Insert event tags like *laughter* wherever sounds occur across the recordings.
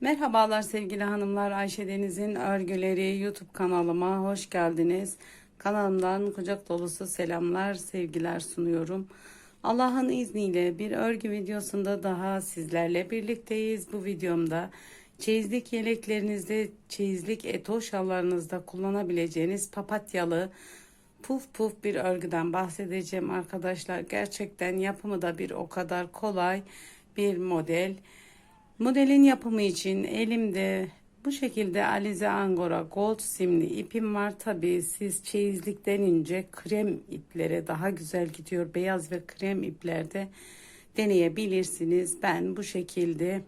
Merhabalar sevgili hanımlar. Ayşe Deniz'in örgüleri YouTube kanalıma hoş geldiniz. Kanalımdan kucak dolusu selamlar, sevgiler sunuyorum. Allah'ın izniyle bir örgü videosunda daha sizlerle birlikteyiz. Bu videomda çeyizlik yeleklerinizde, çeyizlik eto şallarınızda kullanabileceğiniz papatyalı puf puf bir örgüden bahsedeceğim arkadaşlar. Gerçekten yapımı da bir o kadar kolay bir model. Modelin yapımı için elimde bu şekilde Alize Angora Gold simli ipim var. Tabii siz çeyizlik denince krem iplere daha güzel gidiyor. Beyaz ve krem iplerde deneyebilirsiniz. Ben bu şekilde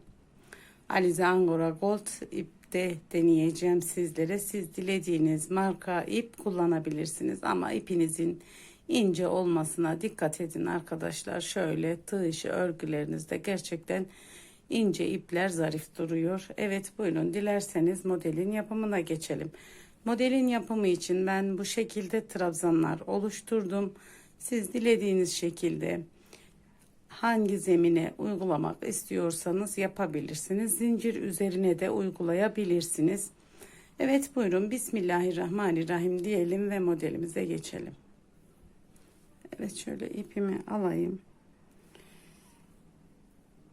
Alize Angora Gold ipte deneyeceğim sizlere. Siz dilediğiniz marka ip kullanabilirsiniz ama ipinizin ince olmasına dikkat edin arkadaşlar. Şöyle tığ işi örgülerinizde gerçekten ince ipler zarif duruyor. Evet buyurun dilerseniz modelin yapımına geçelim. Modelin yapımı için ben bu şekilde trabzanlar oluşturdum. Siz dilediğiniz şekilde hangi zemine uygulamak istiyorsanız yapabilirsiniz. Zincir üzerine de uygulayabilirsiniz. Evet buyurun Bismillahirrahmanirrahim diyelim ve modelimize geçelim. Evet şöyle ipimi alayım.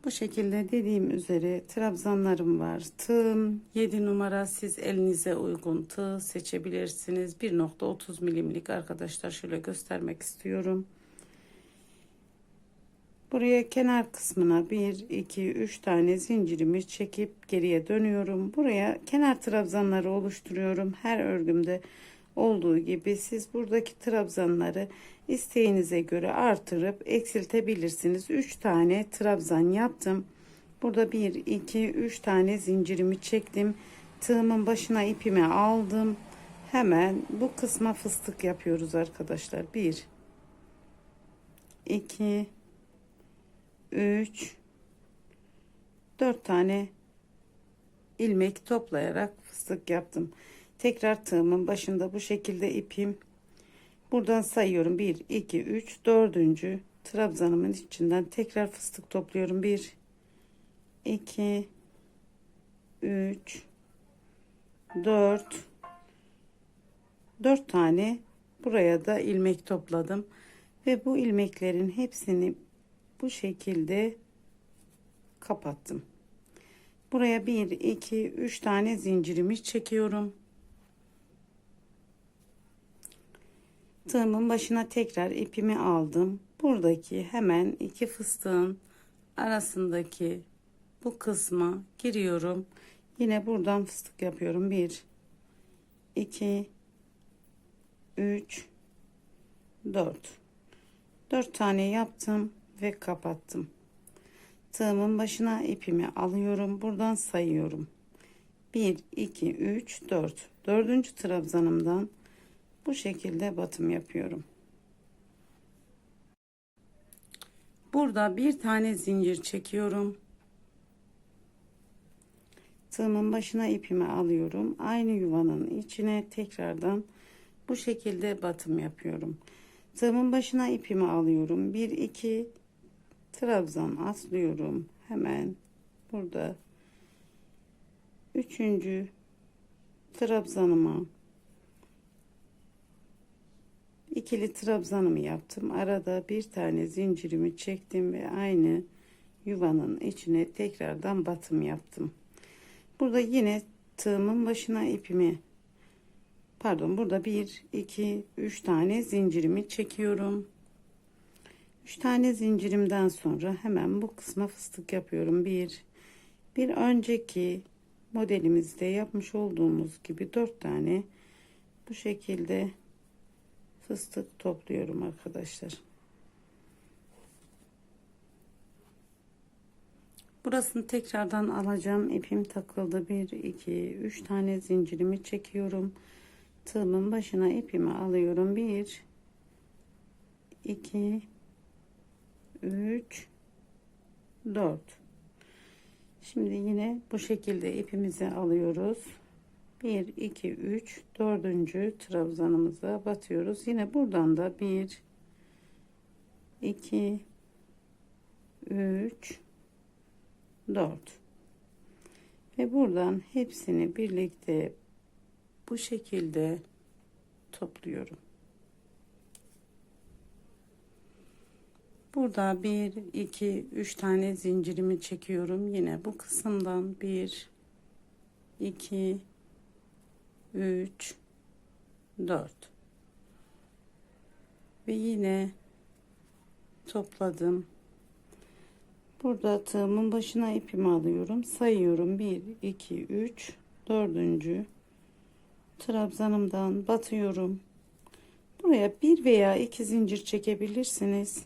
Bu şekilde dediğim üzere trabzanlarım var. Tığım 7 numara siz elinize uygun tığ seçebilirsiniz. 1.30 milimlik arkadaşlar şöyle göstermek istiyorum. Buraya kenar kısmına 1, 2, 3 tane zincirimi çekip geriye dönüyorum. Buraya kenar trabzanları oluşturuyorum. Her örgümde olduğu gibi siz buradaki trabzanları isteğinize göre artırıp eksiltebilirsiniz. 3 tane trabzan yaptım. Burada 1 2 3 tane zincirimi çektim. Tığımın başına ipimi aldım. Hemen bu kısma fıstık yapıyoruz arkadaşlar. 1 2 3 4 tane ilmek toplayarak fıstık yaptım. Tekrar tığımın başında bu şekilde ipim. Buradan sayıyorum. 1, 2, 3, 4. trabzanımın içinden tekrar fıstık topluyorum. 1, 2, 3, 4, 4 tane buraya da ilmek topladım. Ve bu ilmeklerin hepsini bu şekilde kapattım. Buraya 1, 2, 3 tane zincirimi çekiyorum. Tığımın başına tekrar ipimi aldım. Buradaki hemen iki fıstığın arasındaki bu kısma giriyorum. Yine buradan fıstık yapıyorum. 1 2 3 4 4 tane yaptım ve kapattım. Tığımın başına ipimi alıyorum. Buradan sayıyorum. 1 2 3 4 dördüncü trabzanımdan bu şekilde batım yapıyorum. Burada bir tane zincir çekiyorum. Tığımın başına ipimi alıyorum. Aynı yuvanın içine tekrardan bu şekilde batım yapıyorum. Tığımın başına ipimi alıyorum. 1 2 trabzan atlıyorum. Hemen burada üçüncü trabzanıma ikili trabzanımı yaptım. Arada bir tane zincirimi çektim ve aynı yuvanın içine tekrardan batım yaptım. Burada yine tığımın başına ipimi pardon burada 1 2 3 tane zincirimi çekiyorum. 3 tane zincirimden sonra hemen bu kısma fıstık yapıyorum. 1 bir önceki modelimizde yapmış olduğumuz gibi 4 tane bu şekilde fıstık topluyorum arkadaşlar. Burasını tekrardan alacağım. İpim takıldı. 1 2 3 tane zincirimi çekiyorum. Tığımın başına ipimi alıyorum. 1 2 3 4 Şimdi yine bu şekilde ipimizi alıyoruz. 1 2 3 dördüncü trabzanımıza batıyoruz yine buradan da 1 2 3 4 Ve buradan hepsini birlikte bu şekilde topluyorum. Burada 1, 2, 3 tane zincirimi çekiyorum. Yine bu kısımdan 1, 2, 3, 4 ve yine topladım. Burada tığımın başına ipimi alıyorum. Sayıyorum. 1, 2, 3, 4. Trabzanımdan batıyorum. Buraya bir veya iki zincir çekebilirsiniz.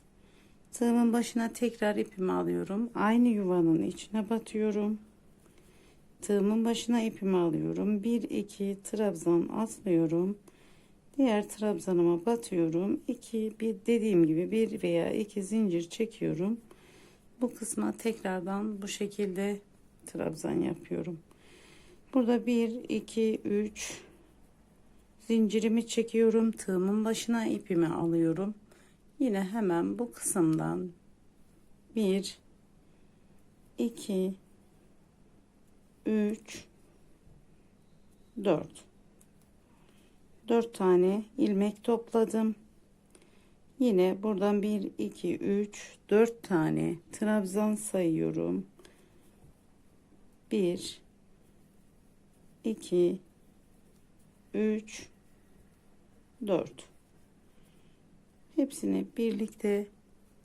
Tığımın başına tekrar ipimi alıyorum. Aynı yuvanın içine batıyorum. Tığımın başına ipimi alıyorum. 1 2 trabzan atlıyorum. Diğer trabzanıma batıyorum. 2 bir dediğim gibi bir veya iki zincir çekiyorum. Bu kısma tekrardan bu şekilde trabzan yapıyorum. Burada 1 2 3 zincirimi çekiyorum. Tığımın başına ipimi alıyorum. Yine hemen bu kısımdan 1 2 3 4 4 tane ilmek topladım. Yine buradan 1 2 3 4 tane trabzan sayıyorum. 1 2 3 4 Hepsini birlikte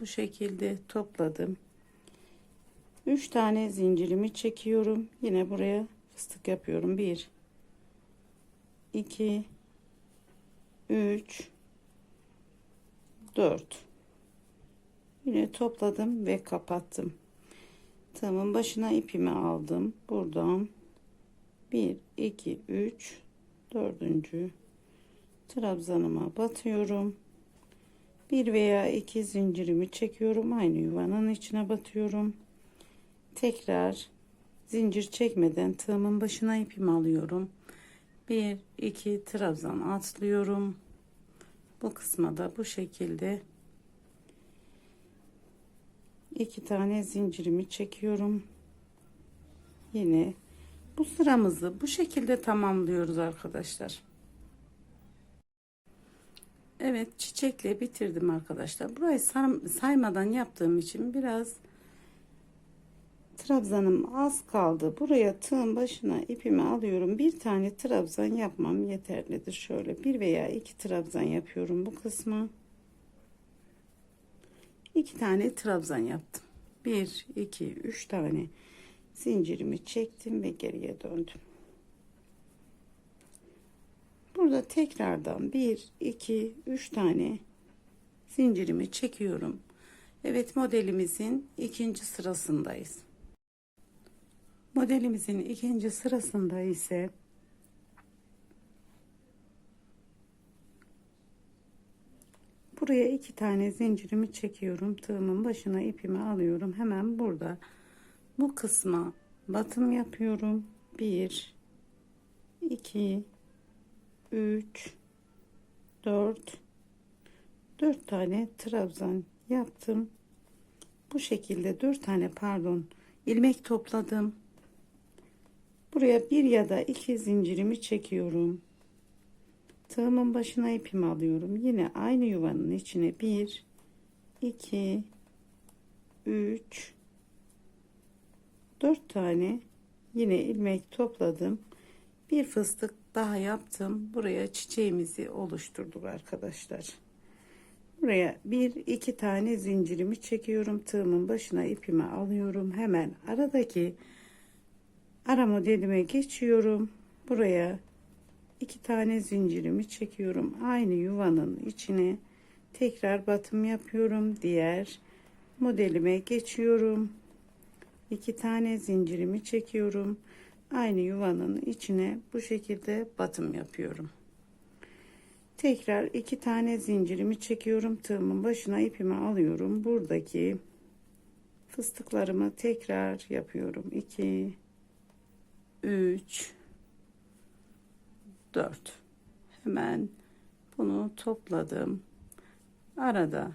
bu şekilde topladım. 3 tane zincirimi çekiyorum. Yine buraya fıstık yapıyorum. 1 2 3 4 Yine topladım ve kapattım. Tığımın başına ipimi aldım. Buradan 1 2 3 4. trabzanıma batıyorum. Bir veya iki zincirimi çekiyorum. Aynı yuvanın içine batıyorum. Tekrar zincir çekmeden tığımın başına ipimi alıyorum. Bir, iki trabzan atlıyorum. Bu kısma da bu şekilde iki tane zincirimi çekiyorum. Yine bu sıramızı bu şekilde tamamlıyoruz arkadaşlar. Evet çiçekle bitirdim arkadaşlar. Burayı saymadan yaptığım için biraz trabzanım az kaldı. Buraya tığın başına ipimi alıyorum. Bir tane trabzan yapmam yeterlidir. Şöyle bir veya iki trabzan yapıyorum bu kısma. İki tane trabzan yaptım. Bir, iki, üç tane zincirimi çektim ve geriye döndüm. Burada tekrardan 1, 2, 3 tane zincirimi çekiyorum. Evet modelimizin ikinci sırasındayız. Modelimizin ikinci sırasında ise buraya iki tane zincirimi çekiyorum. Tığımın başına ipimi alıyorum. Hemen burada bu kısma batım yapıyorum. 1 2 3 4 4 tane trabzan yaptım. Bu şekilde 4 tane pardon ilmek topladım. Buraya bir ya da iki zincirimi çekiyorum. Tığımın başına ipimi alıyorum. Yine aynı yuvanın içine 1 2 3 4 tane yine ilmek topladım. Bir fıstık daha yaptım. Buraya çiçeğimizi oluşturduk arkadaşlar. Buraya bir iki tane zincirimi çekiyorum. Tığımın başına ipimi alıyorum. Hemen aradaki ara modelime geçiyorum. Buraya iki tane zincirimi çekiyorum. Aynı yuvanın içine tekrar batım yapıyorum. Diğer modelime geçiyorum. iki tane zincirimi çekiyorum aynı yuvanın içine bu şekilde batım yapıyorum. Tekrar iki tane zincirimi çekiyorum. Tığımın başına ipimi alıyorum. Buradaki fıstıklarımı tekrar yapıyorum. 2 3 4 hemen bunu topladım. Arada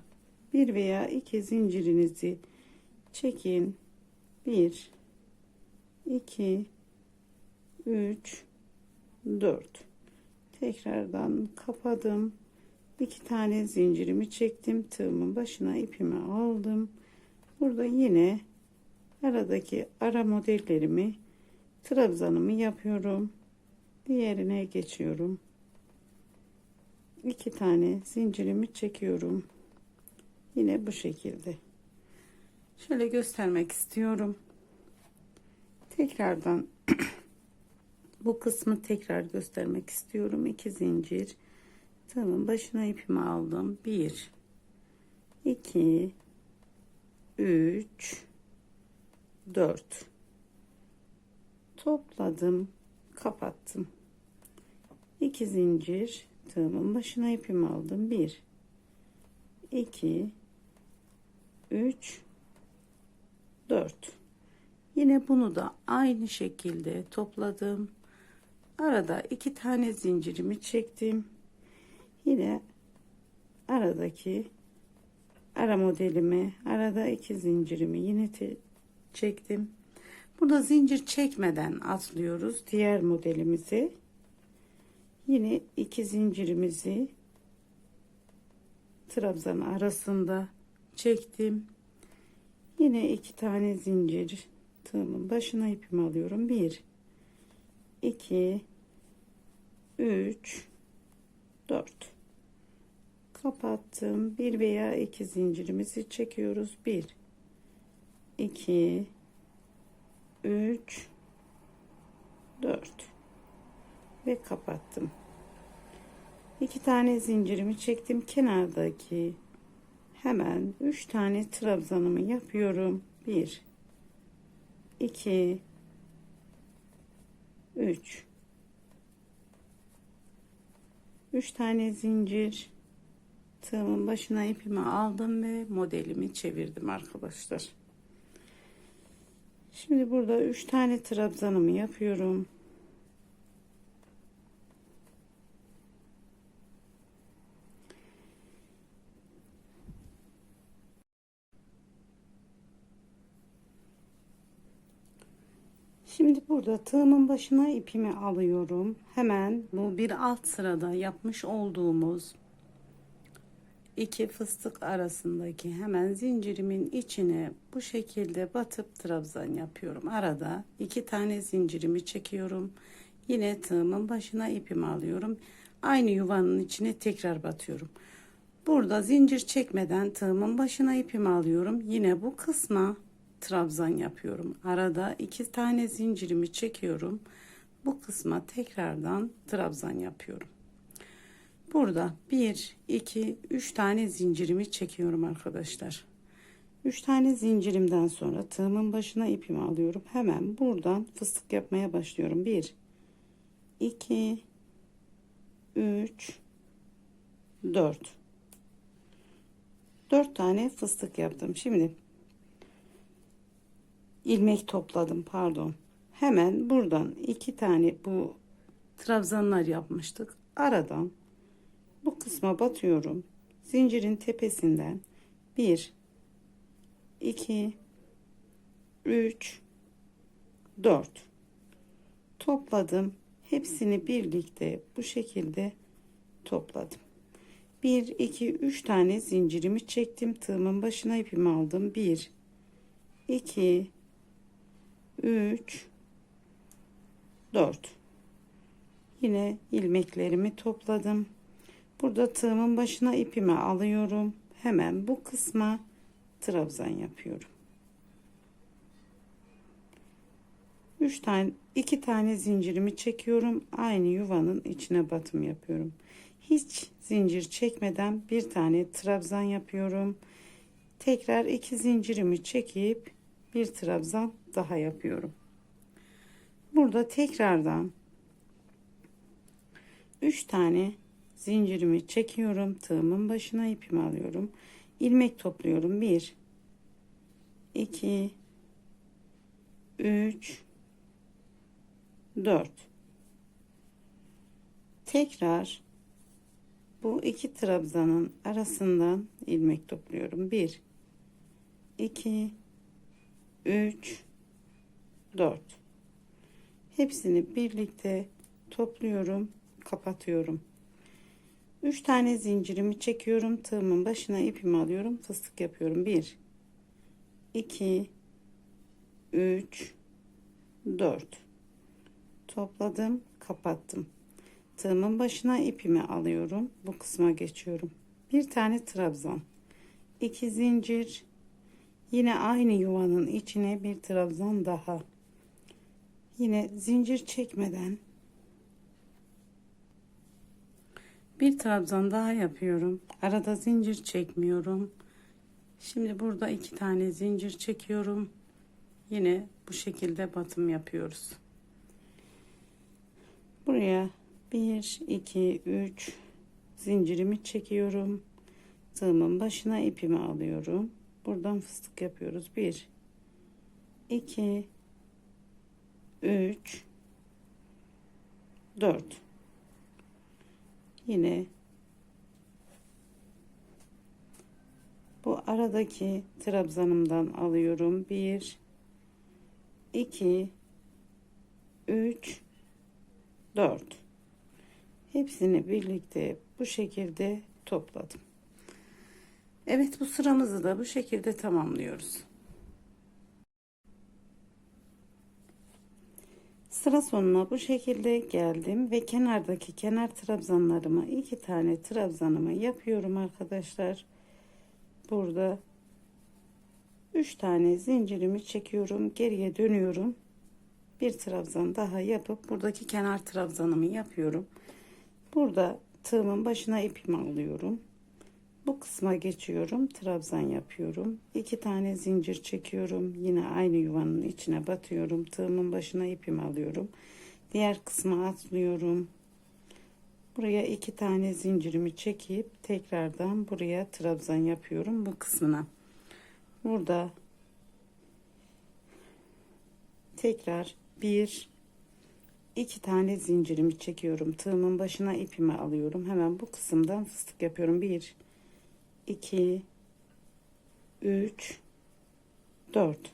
bir veya iki zincirinizi çekin. 1 2 3 4 tekrardan kapadım. İki tane zincirimi çektim. Tığımın başına ipimi aldım. Burada yine aradaki ara modellerimi trabzanımı yapıyorum. Diğerine geçiyorum. İki tane zincirimi çekiyorum. Yine bu şekilde. Şöyle göstermek istiyorum. Tekrardan *clears throat* bu kısmı tekrar göstermek istiyorum. İki zincir. Tığımın başına ipimi aldım. 1 2 3 4 topladım kapattım. 2 zincir tığımın başına ipimi aldım. 1 2 3 4 yine bunu da aynı şekilde topladım. Arada iki tane zincirimi çektim. Yine aradaki ara modelimi arada iki zincirimi yine çektim burada zincir çekmeden atlıyoruz diğer modelimizi. Yine iki zincirimizi trabzan arasında çektim. Yine iki tane zincir tığımın başına ipimi alıyorum. 1 2 3 4 kapattım. Bir veya iki zincirimizi çekiyoruz. 1 2 3 4 ve kapattım. İki tane zincirimi çektim kenardaki. Hemen 3 tane trabzanımı yapıyorum. 1 2 3 3 tane zincir. Tığımın başına ipimi aldım ve modelimi çevirdim arkadaşlar şimdi burada 3 tane trabzanımı yapıyorum Şimdi burada tığımın başına ipimi alıyorum. Hemen bu bir alt sırada yapmış olduğumuz iki fıstık arasındaki hemen zincirimin içine bu şekilde batıp trabzan yapıyorum. Arada iki tane zincirimi çekiyorum. Yine tığımın başına ipimi alıyorum. Aynı yuvanın içine tekrar batıyorum. Burada zincir çekmeden tığımın başına ipimi alıyorum. Yine bu kısma trabzan yapıyorum. Arada iki tane zincirimi çekiyorum. Bu kısma tekrardan trabzan yapıyorum. Burada 1, 2, 3 tane zincirimi çekiyorum arkadaşlar. 3 tane zincirimden sonra tığımın başına ipimi alıyorum. Hemen buradan fıstık yapmaya başlıyorum. 1, 2, 3, 4. 4 tane fıstık yaptım. Şimdi ilmek topladım pardon. Hemen buradan iki tane bu trabzanlar yapmıştık. Aradan bu kısma batıyorum. Zincirin tepesinden 1 2 3 4 topladım. Hepsini birlikte bu şekilde topladım. 1 2 3 tane zincirimi çektim. Tığımın başına ipimi aldım. 1 2 3 4 yine ilmeklerimi topladım burada tığımın başına ipimi alıyorum. Hemen bu kısma trabzan yapıyorum. 3 tane 2 tane zincirimi çekiyorum. Aynı yuvanın içine batım yapıyorum. Hiç zincir çekmeden bir tane trabzan yapıyorum. Tekrar iki zincirimi çekip bir trabzan daha yapıyorum. Burada tekrardan 3 tane zincirimi çekiyorum. Tığımın başına ipimi alıyorum. ilmek topluyorum. 1 2 3 4 Tekrar bu iki trabzanın arasından ilmek topluyorum. 1 2 3 4 Hepsini birlikte topluyorum, kapatıyorum. 3 tane zincirimi çekiyorum. Tığımın başına ipimi alıyorum. Fıstık yapıyorum. 1 2 3 4 topladım, kapattım. Tığımın başına ipimi alıyorum. Bu kısma geçiyorum. Bir tane trabzan. 2 zincir. Yine aynı yuvanın içine bir trabzan daha. Yine zincir çekmeden bir trabzan daha yapıyorum. Arada zincir çekmiyorum. Şimdi burada iki tane zincir çekiyorum. Yine bu şekilde batım yapıyoruz. Buraya 1 2 3 zincirimi çekiyorum. Tığımın başına ipimi alıyorum. Buradan fıstık yapıyoruz. 1 2 3 4 Yine bu aradaki trabzanımdan alıyorum. 1 2 3 4 hepsini birlikte bu şekilde topladım. Evet bu sıramızı da bu şekilde tamamlıyoruz. Sıra sonuna bu şekilde geldim ve kenardaki kenar trabzanlarımı iki tane trabzanımı yapıyorum arkadaşlar. Burada 3 tane zincirimi çekiyorum. Geriye dönüyorum. Bir trabzan daha yapıp buradaki kenar trabzanımı yapıyorum. Burada tığımın başına ipimi alıyorum. Bu kısma geçiyorum. Trabzan yapıyorum. iki tane zincir çekiyorum. Yine aynı yuvanın içine batıyorum. Tığımın başına ipimi alıyorum. Diğer kısma atlıyorum. Buraya iki tane zincirimi çekip tekrardan buraya trabzan yapıyorum bu kısmına. Burada tekrar bir iki tane zincirimi çekiyorum. Tığımın başına ipimi alıyorum. Hemen bu kısımdan fıstık yapıyorum. Bir, iki, üç, dört.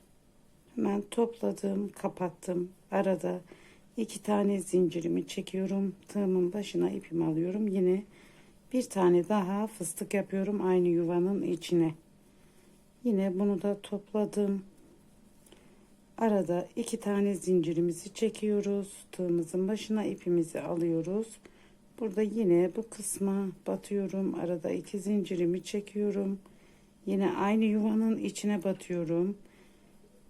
Hemen topladım, kapattım. Arada iki tane zincirimi çekiyorum. Tığımın başına ipimi alıyorum. Yine bir tane daha fıstık yapıyorum aynı yuvanın içine. Yine bunu da topladım. Arada iki tane zincirimizi çekiyoruz. Tığımızın başına ipimizi alıyoruz. Burada yine bu kısma batıyorum. Arada iki zincirimi çekiyorum. Yine aynı yuvanın içine batıyorum.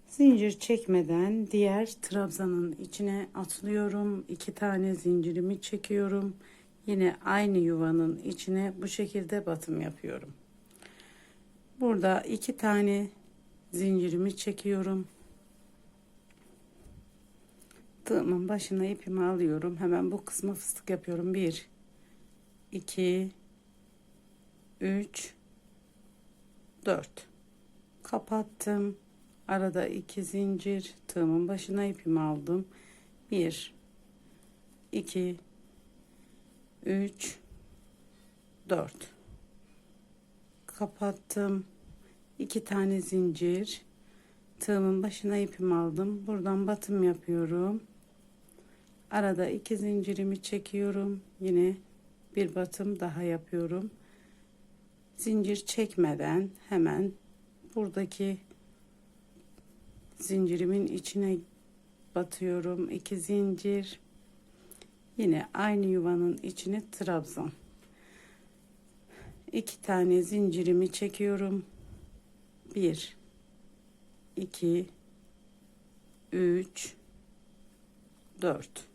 Zincir çekmeden diğer trabzanın içine atlıyorum. İki tane zincirimi çekiyorum. Yine aynı yuvanın içine bu şekilde batım yapıyorum. Burada iki tane zincirimi çekiyorum. Tığımın başına ipimi alıyorum. Hemen bu kısma fıstık yapıyorum. 1 2 3 4 kapattım. Arada iki zincir tığımın başına ipimi aldım. 1 2 3 4 kapattım. iki tane zincir tığımın başına ipimi aldım. Buradan batım yapıyorum. Arada iki zincirimi çekiyorum. Yine bir batım daha yapıyorum. Zincir çekmeden hemen buradaki zincirimin içine batıyorum. iki zincir. Yine aynı yuvanın içine trabzan. iki tane zincirimi çekiyorum. Bir, iki, üç, dört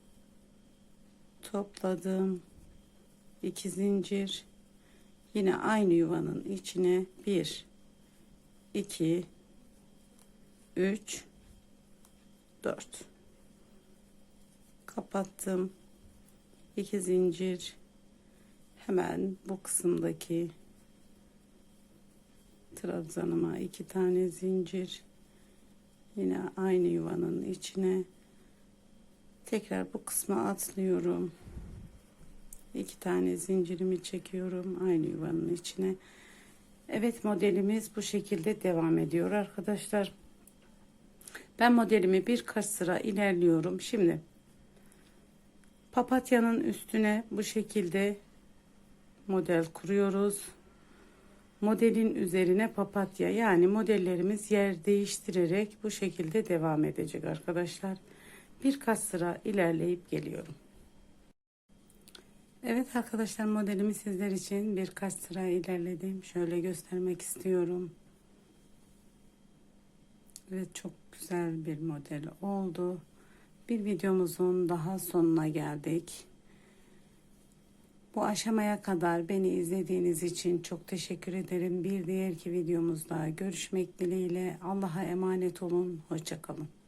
topladım. iki zincir. Yine aynı yuvanın içine bir, iki, üç, dört. Kapattım. iki zincir. Hemen bu kısımdaki trabzanıma iki tane zincir. Yine aynı yuvanın içine Tekrar bu kısma atlıyorum. İki tane zincirimi çekiyorum aynı yuvanın içine. Evet modelimiz bu şekilde devam ediyor arkadaşlar. Ben modelimi birkaç sıra ilerliyorum. Şimdi Papatyanın üstüne bu şekilde model kuruyoruz. Modelin üzerine papatya yani modellerimiz yer değiştirerek bu şekilde devam edecek arkadaşlar. Birkaç sıra ilerleyip geliyorum. Evet arkadaşlar modelimi sizler için birkaç sıra ilerledim. Şöyle göstermek istiyorum. Evet çok güzel bir model oldu. Bir videomuzun daha sonuna geldik. Bu aşamaya kadar beni izlediğiniz için çok teşekkür ederim. Bir diğerki videomuzda görüşmek dileğiyle. Allah'a emanet olun. Hoşçakalın.